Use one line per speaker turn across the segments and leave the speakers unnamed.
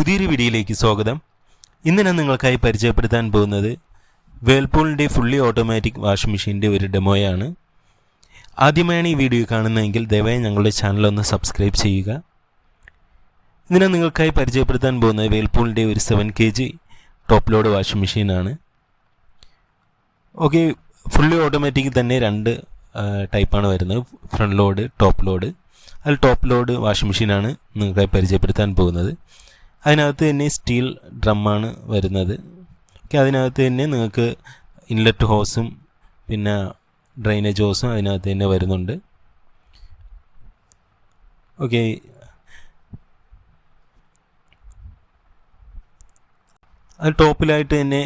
പുതിയൊരു വീഡിയോയിലേക്ക് സ്വാഗതം. ഇന്ന് ഞാൻ നിങ്ങൾക്കായി പരിചയപ്പെടുത്താൻ പോകുന്നത് വേൾപൂളിന്റെ ഫുള്ളി ഓട്ടോമാറ്റിക് വാഷിംഗ് മെഷീന്റെ ഒരു ഡെമോയാണ് ആദ്യമായാണ് ഈ വീഡിയോ കാണുന്നതെങ്കിൽ ദയവായി ഞങ്ങളുടെ ചാനൽ ഒന്ന് സബ്സ്ക്രൈബ് ചെയ്യുക. ഇന്ന് ഞാൻ നിങ്ങൾക്കായി പരിചയപ്പെടുത്താൻ പോകുന്നത് വേൾപൂളിന്റെ ഒരു seven K G top load washing മെഷീനാണ് ഓക്കെ ഫുള്ളി ഓട്ടോമാറ്റിക് തന്നെ രണ്ട് ടൈപ്പാണ് വരുന്നത്. ഫ്രണ്ട് ലോഡ് ടോപ്പ് ലോഡ് അതിൽ ടോപ്പ് ലോഡ് വാഷിംഗ് മെഷീനാണ് നിങ്ങൾക്കായി പരിചയപ്പെടുത്താൻ പോകുന്നത്. അതിനകത്ത് തന്നെ സ്റ്റീൽ ഡ്രമ്മാണ് വരുന്നത്. ഓക്കെ അതിനകത്ത് തന്നെ നിങ്ങൾക്ക് ഇൻലെറ്റ് ഹോസും പിന്നെ ഡ്രെയിനേജ് ഹോസും അതിനകത്ത് തന്നെ വരുന്നുണ്ട്. ഓക്കെ. അത് ടോപ്പിലായിട്ട് തന്നെ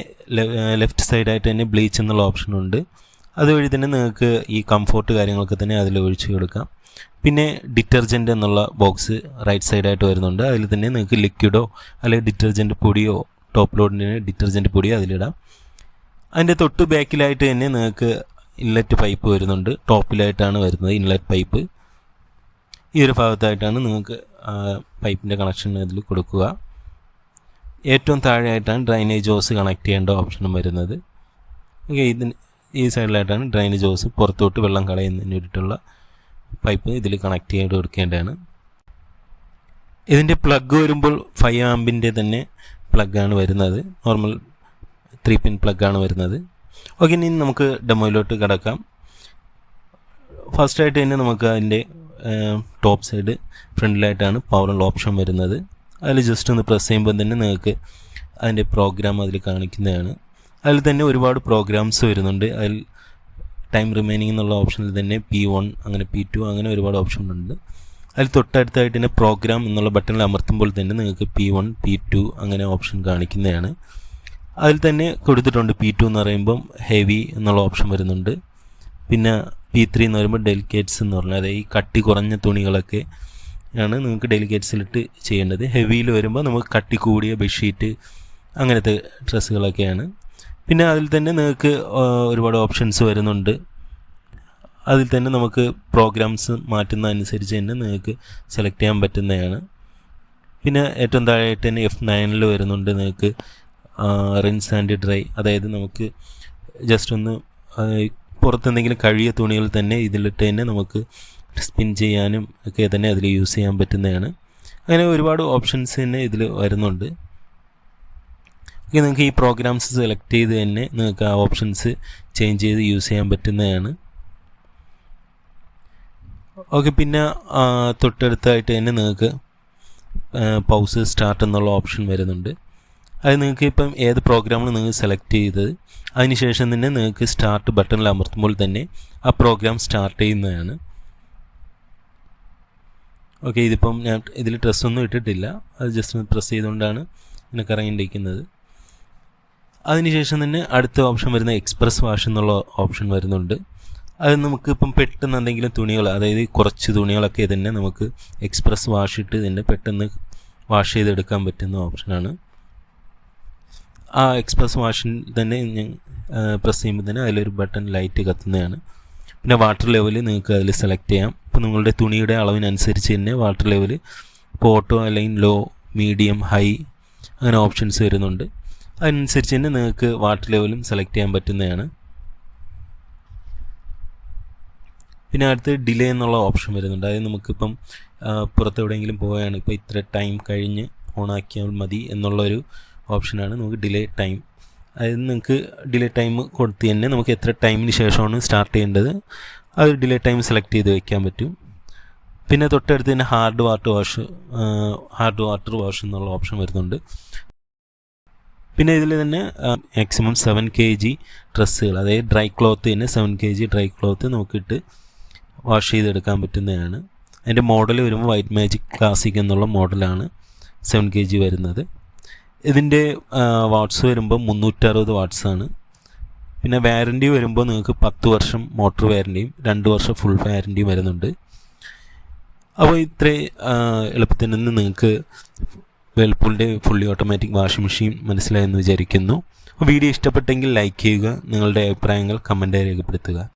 ലെഫ്റ്റ് സൈഡായിട്ട് തന്നെ ബ്ലീച്ച് എന്നുള്ള ഓപ്ഷനുണ്ട് അതുവഴി തന്നെ നിങ്ങൾക്ക് ഈ കംഫോർട്ട് കാര്യങ്ങളൊക്കെ തന്നെ അതിൽ ഒഴിച്ചു കൊടുക്കാം. പിന്നെ ഡിറ്റർജന്റ് എന്നുള്ള ബോക്സ് റൈറ്റ് സൈഡായിട്ട് വരുന്നുണ്ട്. അതിൽ തന്നെ നിങ്ങൾക്ക് ലിക്വിഡോ അല്ലെങ്കിൽ ഡിറ്റർജന്റ് പൊടിയോ ടോപ്പ് ലോഡിന് ഡിറ്റർജന്റ് പൊടിയോ അതിലിടാം. അതിന്റെ തൊട്ട് ബാക്കിലായിട്ട് തന്നെ നിങ്ങൾക്ക് ഇൻലെറ്റ് പൈപ്പ് വരുന്നുണ്ട്. ടോപ്പിലായിട്ടാണ് വരുന്നത് ഇൻലെറ്റ് പൈപ്പ് ഈ ഒരു ഭാഗത്തായിട്ടാണ് നിങ്ങൾക്ക് പൈപ്പിന്റെ കണക്ഷൻ ഇതിൽ കൊടുക്കുക. ഏറ്റവും താഴെയായിട്ടാണ് ഡ്രൈനേജ് ഹോസ് കണക്ട് ചെയ്യേണ്ട ഓപ്ഷനും വരുന്നത്. ഓക്കെ ഇതിന് ഈ സൈഡിലായിട്ടാണ് ഡ്രെയിനേജ് ഹോസ് പുറത്തോട്ട് വെള്ളം കളയുന്നതിന് വേണ്ടിയിട്ടുള്ള പൈപ്പ് ഇതിൽ കണക്ട് ചെയ്ത് കൊടുക്കേണ്ടതാണ്. ഇതിന്റെ പ്ലഗ് വരുമ്പോൾ ഫൈവ് ആമ്പിന്റെ തന്നെ പ്ലഗാണ് വരുന്നത്. നോർമൽ ത്രീ പിൻ പ്ലഗാണ് വരുന്നത്. ഓക്കെ ഇനി നമുക്ക് ഡെമോയിലോട്ട് കിടക്കാം. ഫസ്റ്റായിട്ട് തന്നെ നമുക്ക് അതിന്റെ ടോപ്പ് സൈഡ് ഫ്രണ്ടിലായിട്ടാണ് പവറുള്ള ഓപ്ഷൻ വരുന്നത്. അതിൽ ജസ്റ്റ് ഒന്ന് പ്രസ് ചെയ്യുമ്പോൾ തന്നെ നിങ്ങൾക്ക് അതിന്റെ പ്രോഗ്രാം അതിൽ കാണിക്കുന്നതാണ്. അതിൽ തന്നെ ഒരുപാട് പ്രോഗ്രാംസ് വരുന്നുണ്ട്. അതിൽ ടൈം റിമൈനിങ് എന്നുള്ള ഓപ്ഷനിൽ തന്നെ പി വൺ അങ്ങനെ പി ടു അങ്ങനെ ഒരുപാട് ഓപ്ഷൻ ഉണ്ട്. അതിൽ തൊട്ടടുത്തായിട്ട് തന്നെ പ്രോഗ്രാം എന്നുള്ള ബട്ടണിൽ അമർത്തുമ്പോൾ തന്നെ നിങ്ങൾക്ക് പി വൺ പി ടു അങ്ങനെ ഓപ്ഷൻ കാണിക്കുന്നതാണ്. അതിൽ തന്നെ കൊടുത്തിട്ടുണ്ട് പി ടു എന്ന് പറയുമ്പം ഹെവി എന്നുള്ള ഓപ്ഷൻ വരുന്നുണ്ട്. പിന്നെ പി ത്രീ എന്ന് പറയുമ്പോൾ ഡെലിക്കേറ്റ്സ് എന്ന് പറഞ്ഞാൽ അതായത് ഈ കട്ടി കുറഞ്ഞ തുണികളൊക്കെ ആണ് നിങ്ങൾക്ക് ഡെലിക്കേറ്റ്സിലിട്ട് ചെയ്യേണ്ടത്. ഹെവിയിൽ വരുമ്പോൾ നമുക്ക് കട്ടി കൂടിയ ബെഡ്ഷീറ്റ് അങ്ങനത്തെ ഡ്രസ്സുകളൊക്കെയാണ്. പിന്നെ അതിൽ തന്നെ നിങ്ങൾക്ക് ഒരുപാട് ഓപ്ഷൻസ് വരുന്നുണ്ട്. അതിൽ തന്നെ നമുക്ക് പ്രോഗ്രാംസ് മാറ്റുന്ന അനുസരിച്ച് തന്നെ നിങ്ങൾക്ക് സെലക്ട് ചെയ്യാൻ പറ്റുന്നതാണ്. പിന്നെ ഏറ്റവും താഴെയായിട്ട് തന്നെ എഫ് നയനിൽ വരുന്നുണ്ട് നിങ്ങൾക്ക് റിൻസ് ആൻഡ് ഡ്രൈ അതായത് നമുക്ക് ജസ്റ്റ് ഒന്ന് പുറത്തെന്തെങ്കിലും കഴിയ തുണികൾ തന്നെ ഇതിലിട്ട് തന്നെ നമുക്ക് സ്പിൻ ചെയ്യാനും ഒക്കെ തന്നെ അതിൽ യൂസ് ചെയ്യാൻ പറ്റുന്നതാണ്. അങ്ങനെ ഒരുപാട് ഓപ്ഷൻസ് തന്നെ ഇതിൽ വരുന്നുണ്ട്. ഓക്കെ നിങ്ങൾക്ക് ഈ പ്രോഗ്രാംസ് സെലക്ട് ചെയ്ത് തന്നെ നിങ്ങൾക്ക് ആ ഓപ്ഷൻസ് ചേഞ്ച് ചെയ്ത് യൂസ് ചെയ്യാൻ പറ്റുന്നതാണ്. ഓക്കെ പിന്നെ തൊട്ടടുത്തായിട്ട് തന്നെ നിങ്ങൾക്ക് പൗസ് സ്റ്റാർട്ട് എന്നുള്ള ഓപ്ഷൻ വരുന്നുണ്ട്. അത് നിങ്ങൾക്ക് ഇപ്പം ഏത് പ്രോഗ്രാമാണ് നിങ്ങൾ സെലക്ട് ചെയ്തത് അതിനുശേഷം തന്നെ നിങ്ങൾക്ക് സ്റ്റാർട്ട് ബട്ടണിൽ അമർത്തുമ്പോൾ തന്നെ ആ പ്രോഗ്രാം സ്റ്റാർട്ട് ചെയ്യുന്നതാണ്. ഓക്കെ ഇതിപ്പം ഞാൻ ഇതിൽ ഡ്രസ്സൊന്നും ഇട്ടിട്ടില്ല. അത് ജസ്റ്റ് പ്രസ് ചെയ്തുകൊണ്ടാണ് എനിക്ക് കറങ്ങിണ്ടിരിക്കുന്നത് അതിനുശേഷം തന്നെ അടുത്ത ഓപ്ഷൻ വരുന്ന എക്സ്പ്രസ് വാഷ് എന്നുള്ള ഓപ്ഷൻ വരുന്നുണ്ട്. അത് നമുക്ക് ഇപ്പം പെട്ടെന്ന് എന്തെങ്കിലും തുണികൾ അതായത് കുറച്ച് തുണികളൊക്കെ തന്നെ നമുക്ക് എക്സ്പ്രസ് വാഷ് ഇട്ട് തന്നെ പെട്ടെന്ന് വാഷ് ചെയ്തെടുക്കാൻ പറ്റുന്ന ഓപ്ഷനാണ്. ആ എക്സ്പ്രസ് വാഷിൽ തന്നെ ഞാൻ പ്രസ് ചെയ്യുമ്പോൾ തന്നെ അതിലൊരു ബട്ടൺ ലൈറ്റ് കത്തുന്നതാണ്. പിന്നെ വാട്ടർ ലെവൽ നിങ്ങൾക്ക് അതിൽ സെലക്ട് ചെയ്യാം. ഇപ്പോൾ നിങ്ങളുടെ തുണിയുടെ അളവിനനുസരിച്ച് തന്നെ വാട്ടർ ലെവൽ ഇപ്പോൾ ഓട്ടോ അല്ലെങ്കിൽ ലോ മീഡിയം ഹൈ അങ്ങനെ ഓപ്ഷൻസ് വരുന്നുണ്ട്. അതിനനുസരിച്ച് തന്നെ നിങ്ങൾക്ക് വാട്ടർ ലെവലും സെലക്ട് ചെയ്യാൻ പറ്റുന്നതാണ്. പിന്നെ അടുത്ത് ഡിലേ എന്നുള്ള ഓപ്ഷൻ വരുന്നുണ്ട്. അതായത് നമുക്കിപ്പം പുറത്തെവിടെയെങ്കിലും പോവുകയാണ് ഇപ്പോൾ ഇത്ര ടൈം കഴിഞ്ഞ് ഓണാക്കിയാൽ മതി എന്നുള്ളൊരു ഓപ്ഷനാണ് നമുക്ക് ഡിലേ ടൈം അതായത് നിങ്ങൾക്ക് ഡിലേ ടൈം കൊടുത്ത് തന്നെ നമുക്ക് എത്ര ടൈമിന് ശേഷമാണ് സ്റ്റാർട്ട് ചെയ്യേണ്ടത് ഒരു ഡിലേ ടൈം സെലക്ട് ചെയ്ത് വയ്ക്കാൻ പറ്റും. പിന്നെ തൊട്ടടുത്ത് തന്നെ hard water wash hard water wash എന്നുള്ള ഓപ്ഷൻ വരുന്നുണ്ട്. പിന്നെ ഇതിൽ തന്നെ മാക്സിമം സെവൻ കെ ജി ഡ്രസ്സുകൾ അതായത് ഡ്രൈ ക്ലോത്ത് തന്നെ seven K G dry cloth നോക്കിയിട്ട് വാഷ് ചെയ്തെടുക്കാൻ പറ്റുന്നതാണ്. അതിന്റെ മോഡൽ വരുമ്പോൾ വൈറ്റ് മാജിക് ക്ലാസിക് എന്നുള്ള മോഡലാണ് സെവൻ കെ ജി വരുന്നത്. ഇതിന്റെ വാട്ട്സ് വരുമ്പോൾ മുന്നൂറ്ററുപത് വാട്ട്സാണ് പിന്നെ വാറന്റി വരുമ്പോൾ നിങ്ങൾക്ക് പത്ത് വർഷം മോട്ടോർ വാറന്റിയും രണ്ട് വർഷം ഫുൾ വാറന്റിയും വരുന്നുണ്ട്. അപ്പോൾ ഇത്രയും എളുപ്പത്തിൽ നിന്ന് നിങ്ങൾക്ക് വേൾപൂളിന്റെ ഫുള്ളി ഓട്ടോമാറ്റിക് വാഷിംഗ് മെഷീൻ മനസ്സിലായെന്ന് വിചാരിക്കുന്നു. വീഡിയോ ഇഷ്ടപ്പെട്ടെങ്കിൽ ലൈക്ക് ചെയ്യുക നിങ്ങളുടെ അഭിപ്രായങ്ങൾ കമന്റായി രേഖപ്പെടുത്തുക.